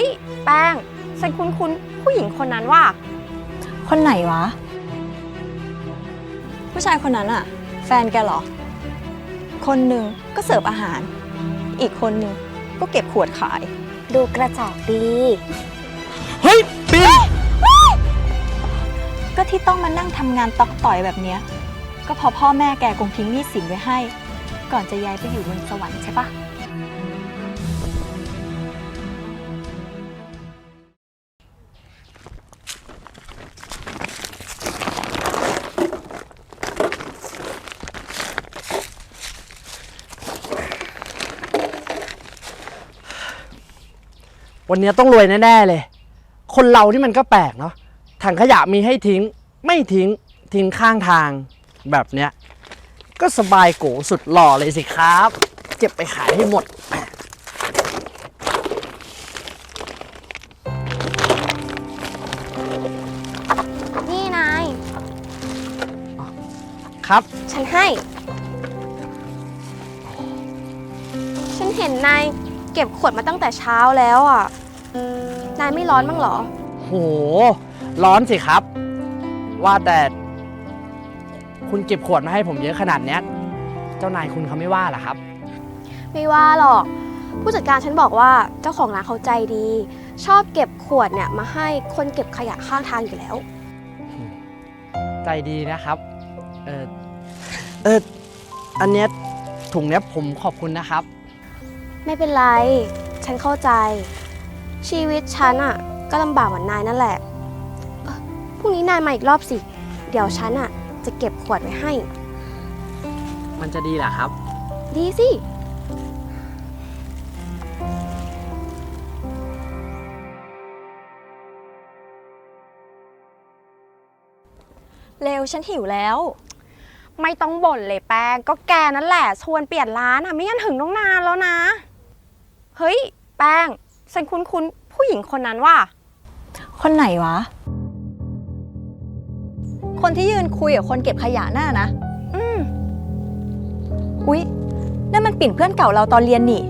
ฮ้ย แป้ง ฉันคุ้นๆผู้หญิงคนนั้นว่าคนไหนวะ ผู้ชายคนนั้นอะแฟนแกเหรอ คนหนึ่งก็เสิร์ฟอาหาร อีกคนหนึ่งก็เก็บขวดขาย ดูกระจอกดี เฮ้ยปินก็ที่ต้องมานั่งทำงานตอกต่อยแบบเนี้ย ก็เพอพ่อแม่แกคงทิ้งหนี้สินไว้ให้ ก่อนจะย้ายไปอยู่บนสวรรค์ใช่ปะ วันนี้ต้องรวยแน่ๆเลย คนเรานี่มันก็แปลกเนาะถังขยะมีให้ทิ้ง ไม่ทิ้งทิ้งข้างทางแบบเนี้ยก็สบายโกสุดหล่อเลยสิครับ เก็บไปขายให้หมด นี่นาย ครับ ฉันให้ ฉันเห็นนายเก็บขวดมาตั้งแต่เช้าแล้วอะ นายไม่ร้อนบ้างเหรอ โห ร้อนสิครับ ว่าแต่คุณเก็บขวดมาให้ผมเยอะขนาดเนี้ย เจ้านายคุณเขาไม่ว่าเหรอครับ ไม่ว่าหรอก ผู้จัดการฉันบอกว่าเจ้าของร้านเขาใจดี ชอบเก็บขวดเนี่ยมาให้คนเก็บขยะข้างทางอยู่แล้ว ใจดีนะครับ เออเอออันเนี้ยถุงเนี้ยผมขอบคุณนะครับ ไม่เป็นไร ฉันเข้าใจ ชีวิตฉันอะก็ลำบากเหมือนนายนั่นแหละเอ่อพรุ่งนี้นายมาอีกรอบสิ เดี๋ยวฉันอะจะเก็บขวดไว้ให้ มันจะดีเหรอครับ ดีสิ เร็วฉันหิวแล้ว ไม่ต้องบ่นเลยแป้งก็แกนั่นแหละชวนเปลี่ยนร้านอะไม่งั้นถึงต้องนานแล้วนะ เฮ้ย แป้ง ฉันคุ้นๆผู้หญิงคนนั้นว่าคนไหนวะ คนที่ยืนคุยกับคนเก็บขยะน่านะ อืม อุ๊ย นั่นมันปิ่นเพื่อนเก่าเราตอนเรียนนี่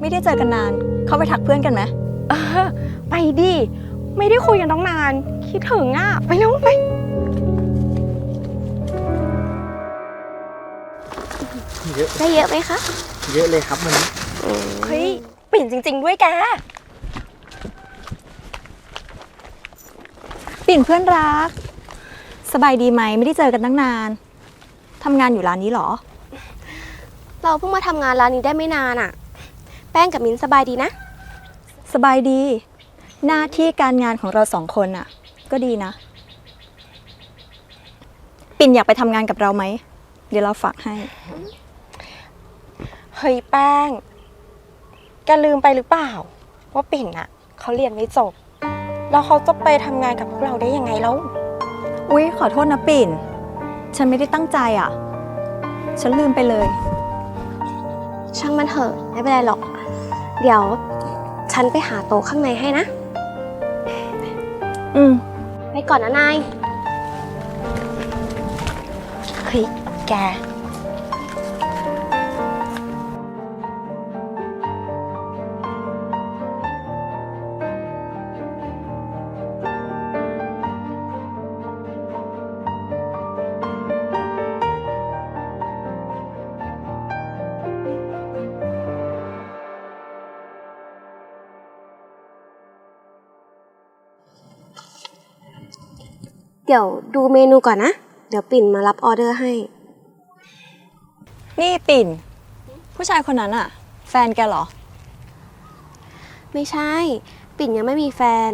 ไม่ได้เจอกันนาน เข้าไปทักเพื่อนกันไหมเออ ไปดิ ไม่ได้คุยกันต้องนาน คิดถึงอะ ไปแล้วไปเยอะได้เยอะไหมคะ เยอะเลยครับมัน เฮ้ยปิ่นจริง ๆ ด้วยแก ปิ่นเพื่อนรัก สบายดีไหมไม่ได้เจอกันตั้งนานทำงานอยู่ร้านนี้เหรอ เราเพิ่งมาทำงานร้านนี้ได้ไม่นานอะแป้งกับมิ้นสบายดีนะ สบายดี หน้าที่การงานของเราสองคนอะก็ดีนะ ปิ่นอยากไปทำงานกับเราไหม เดี๋ยวเราฝากให้ เฮ้ยแป้ง แกลืมไปหรือเปล่า ว่าปิ่นอะเขาเรียนไม่จบ แล้วเขาจะไปทำงานกับพวกเราได้ยังไงแล้ว อุ๊ย ขอโทษนะปิ่น ฉันไม่ได้ตั้งใจอะ ฉันลืมไปเลย ช่างมันเถอะไม่เป็นไรหรอก เดี๋ยวฉันไปหาโต๊ะข้างในให้นะ อืม ไปก่อนนะนาย เฮ้ย แก เดี๋ยวดูเมนูก่อนนะ เดี๋ยวปิ่นมารับออเดอร์ให้ นี่ปิ่น ผู้ชายคนนั้นอะแฟนแกเหรอ ไม่ใช่ ปิ่นยังไม่มีแฟน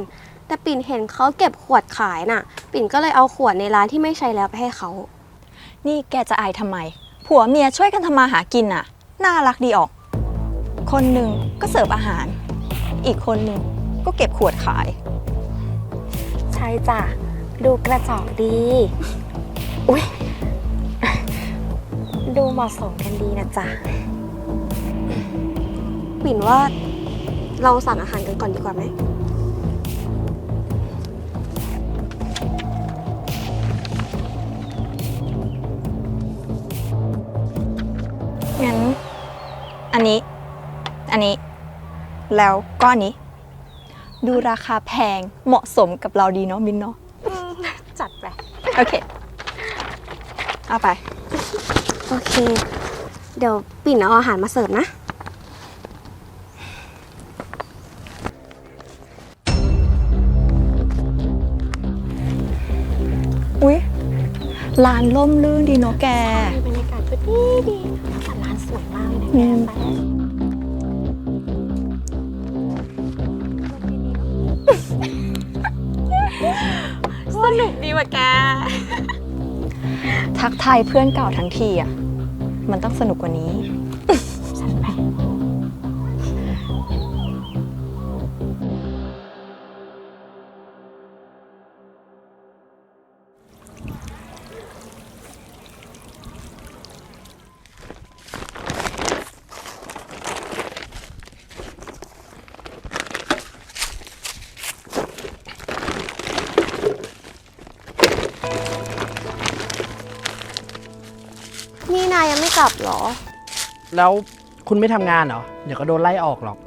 แต่ปิ่นเห็นเขาเก็บขวดขายน่ะ ปิ่นก็เลยเอาขวดในร้านที่ไม่ใช้แล้วไปให้เขา นี่แกจะอายทำไม ผัวเมียช่วยกันทำมาหากินอะน่ารักดีออก คนหนึ่งก็เสิร์ฟอาหาร อีกคนหนึ่งก็เก็บขวดขาย ใช่จ้ะ ดูกระจอกดี อุ้ยดูเหมาะสมกันดีนะจ๊ะปิ่นว่าเราสั่งอาหารกันก่อนดีกว่าไหม งั้น อันนี้ อันนี้ แล้วก้อนนี้ ดูราคาแพงเหมาะสมกับเราดีเนาะมินเนาะ โอเค เอาไป โอเค เดี๋ยวปิ่นเอาอาหารมาเสิร์ฟนะ อุ๊ยร้านล่มลื่นดีเนาะแก บรรยากาศก็ดีดีแต่ร้านสวยมากเลยนะอืมแก ว่ะแก ทักทายเพื่อนเก่าทั้งทีอะ มันต้องสนุกกว่านี้ กลับเหรอ แล้วคุณไม่ทำงานเหรอ เดี๋ยวก็โดนไล่ออกหรอก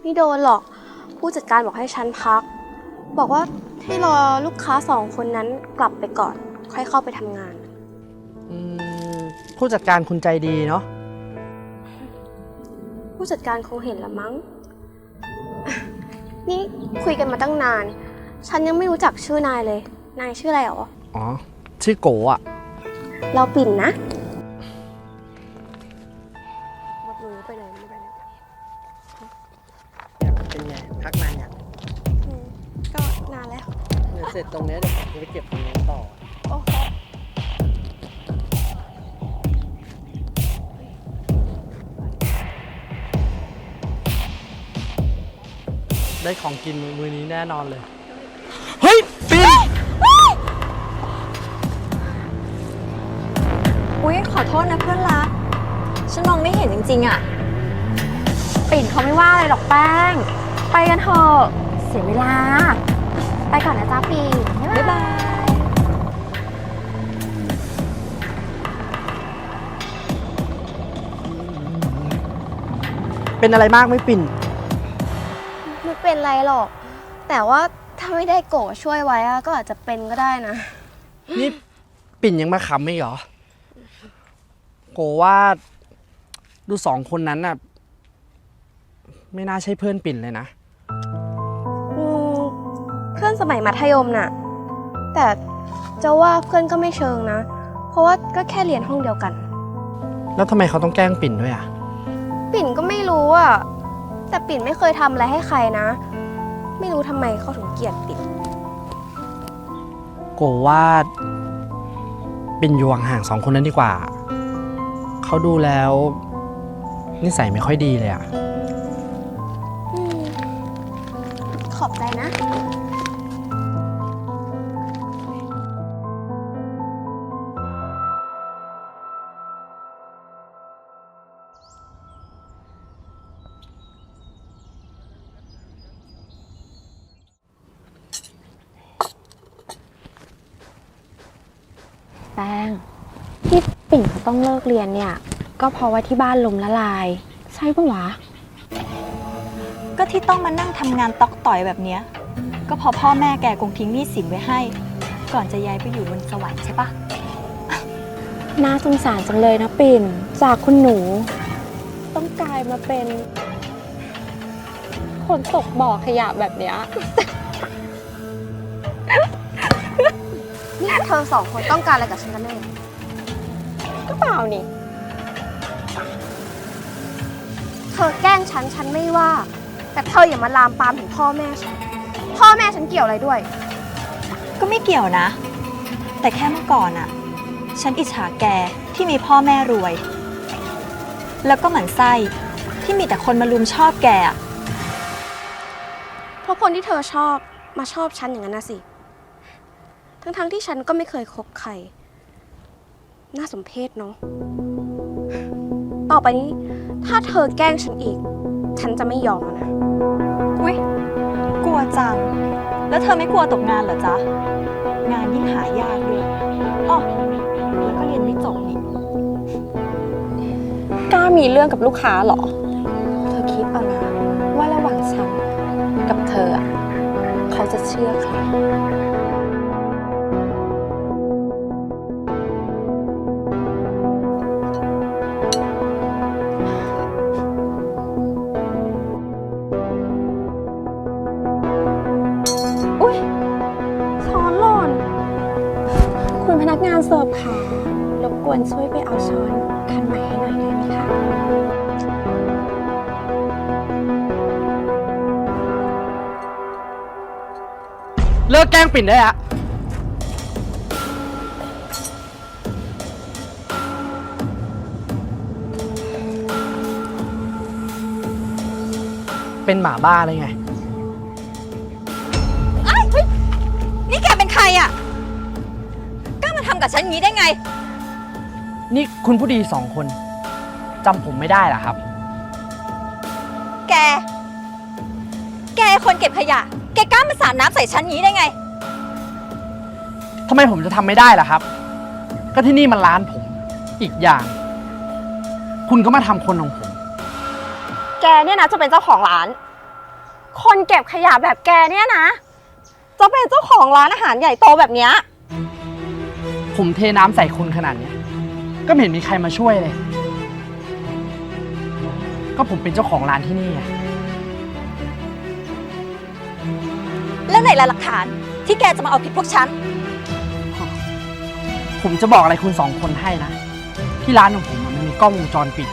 ไม่โดนหรอก ผู้จัดการบอกให้ฉันพัก บอกว่าให้รอลูกค้าสองคนนั้นกลับไปก่อน ค่อยเข้าไปทำงาน อืมผู้จัดการคุณใจดีเนาะ ผู้จัดการคงเห็นละมั้ง นี่คุยกันมาตั้งนาน ฉันยังไม่รู้จักชื่อนายเลย นายชื่ออะไรหรอ อ๋อ ชื่อโกอะเราปิ่นนะ ได้ของกินมือนี้แน่นอนเลย เฮ้ยปินอุ๊ย ขอโทษนะเพื่อนรัก ฉันมองไม่เห็นจริง ๆ อะ ปิ่นเขาไม่ว่าอะไรหรอกแป้ง ไปกันเถอะ เสียเวลา ไปก่อนนะจ๊ะปิ่นบ๊ายบายบ๊ายบาย เป็นอะไรมากไหม่ปิ่นไม่ เป็นไรหรอก แต่ว่าถ้าไม่ได้โกะช่วยไว้อะก็อาจจะเป็นก็ได้นะ นี่ปิ่นยังมาขำไม่เหรอ โกว่า ดูสองคนนั้นน่ะ ไม่น่าใช่เพื่อนปิ่นเลยนะ อืมเพื่อนสมัยมัธยมน่ะ แต่จะว่าเพื่อนก็ไม่เชิงนะ เพราะว่าก็แค่เรียนห้องเดียวกัน แล้วทำไมเขาต้องแกล้งปิ่นด้วยอะ ปิ่นก็ไม่รู้อะ แต่ปิ่นไม่เคยทำอะไรให้ใครนะ ไม่รู้ทำไมเขาถึงเกลียดปิ่น โกว่าปิ่นอยู่ห่างๆสองคนนั้นดีกว่า เขาดูแล้ว นิสัยไม่ค่อยดีเลยอะอืมขอบใจนะ ปิ่นเขาต้องเลิกเรียนเนี่ย ก็เพราะว่าที่บ้านลมละลาย ใช่ปะวะ ก็ที่ต้องมานั่งทำงานตอกต่อยแบบเนี้ย ก็เพอพ่อแม่แกคงทิ้งหนี้สินไว้ให้ ก่อนจะย้ายไปอยู่บนสวรรค์ใช่ปะน่าสงสารจังเลยนะปิ่น จากคุณหนู ต้องกลายมาเป็น คนตกบ่อขยะแบบเนี้ย นี่เธอสองคนต้องการอะไรกับฉันกันแน่ ก็เปล่านี่ เธอแกล้งฉันฉันไม่ว่า แต่เธออย่ามาลามปามถึงพ่อแม่ฉัน พ่อแม่ฉันเกี่ยวอะไรด้วย ก็ไม่เกี่ยวนะ แต่แค่เมื่อก่อนอะฉันอิจฉาแกที่มีพ่อแม่รวย แล้วก็หมั่นไส้ที่มีแต่คนมาลุมชอบแกอะเพราะคนที่เธอชอบมาชอบฉันอย่างนั้นนะสิ ทั้งๆที่ฉันก็ไม่เคยคบใคร น่าสมเพชเนาะ ต่อไปนี้ ถ้าเธอแกล้งฉันอีก ฉันจะไม่ยอมแล้วนะ อุ้ยกลัวจัง แล้วเธอไม่กลัวตกงานเหรอจ๊ะ งานยิ่งหายากด้วยอ๋อแล้วก็เรียนไม่จบนี่ กล้ามีเรื่องกับลูกค้าเหรอ เธอคิดเอานะกับเธออะเขาจะเชื่อใคร ลิกแกล้งปิ่นได้อะเป็นหมาบ้าเลยไงนี่แกเป็นใครอะกล้ามาทำกับฉันอย่างนี้ได้ไง นี่คุณผู้ดีสองคนจำผมไม่ได้เหรอครับ แก แกคนเก็บขยะ แกกล้ามาสาดน้ำใส่ฉันอย่างนี้ได้ไง ทำไมผมจะทำไม่ได้ล่ะครับ ก็ที่นี่มันร้านผม อีกอย่าง คุณก็มาทำคนของผม แกเนี่ยนะจะเป็นเจ้าของร้าน คนเก็บขยะแบบแกเนี่ยนะ จะเป็นเจ้าของร้านอาหารใหญ่โตแบบเนี้ย ผมเทน้ำใส่คุณขนาดเนี้ยก็ไม่เห็นมีใครมาช่วยเลย ก็ผมเป็นเจ้าของร้านที่นี่ไง ไหนล่ะหลักฐาน ที่แกจะมาเอาผิดพวกฉัน ผมจะบอกอะไรคุณสองคนให้นะ ที่ร้านของผมอะมันมีกล้องวงจรปิด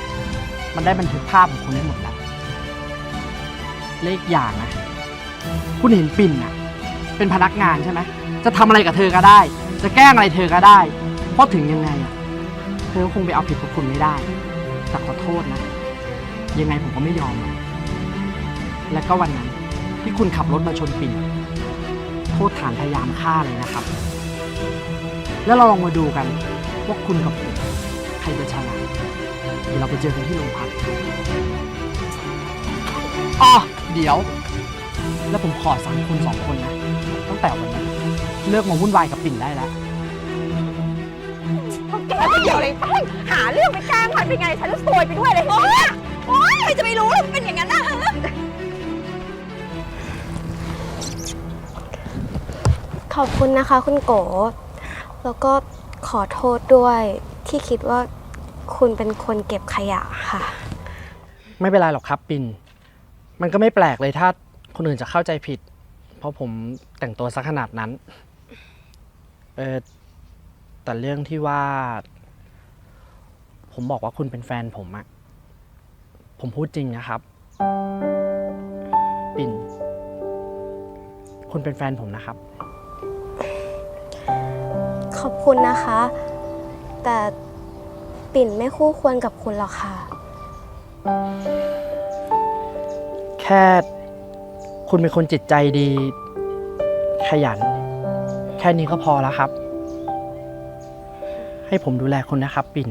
มันได้บันทึกภาพของคุณได้หมดแล้วเลขอย่างนะ คุณเห็นปิ่นอะเป็นพนักงานใช่ไหม จะทำอะไรกับเธอก็ได้ จะแกล้งอะไรเธอก็ได้ เพราะถึงยังไงอะเธอก็คงไปเอาผิดพวกคุณไม่ได้ แต่ขอโทษนะ ยังไงผมก็ไม่ยอมอะและก็วันนั้นที่คุณขับรถมาชนปิ่น โทษฐานพยายามฆ่าเลยนะครับ แล้วเราลองมาดูกันว่าคุณกับผมใครจะชนะเดี๋ยวเราไปเจอกันที่โรงพักอ๋อเดี๋ยว แล้วผมขอสั่งคุณสองคนนะ ตั้งแต่วันนี้เลิกมาวุ่นวายกับปิ่นได้แล้วแกไม่เกี่ยวเลยไปหาเรื่องไปแกล้งมันเป็นไง ฉันจะซวยไปด้วยเลยโอ๊ยโอ๊ยใครจะไปรู้ล่ะมันเป็นอย่างนั้นนะ ขอบคุณนะคะ คุณโก แล้วก็ขอโทษด้วยที่คิดว่าคุณเป็นคนเก็บขยะค่ะ ไม่เป็นไรหรอกครับปิน มันก็ไม่แปลกเลยถ้าคนอื่นจะเข้าใจผิด เพราะผมแต่งตัวซะขนาดนั้น เออแต่เรื่องที่ว่า ผมบอกว่าคุณเป็นแฟนผมอะผมพูดจริงนะครับ ปิ่น คุณเป็นแฟนผมนะครับ ขอบคุณนะคะ แต่ปิ่นไม่คู่ควรกับคุณหรอกค่ะ แค่คุณเป็นคนจิตใจดี ขยัน แค่นี้ก็พอแล้วครับ ให้ผมดูแลคุณนะครับ ปิ่น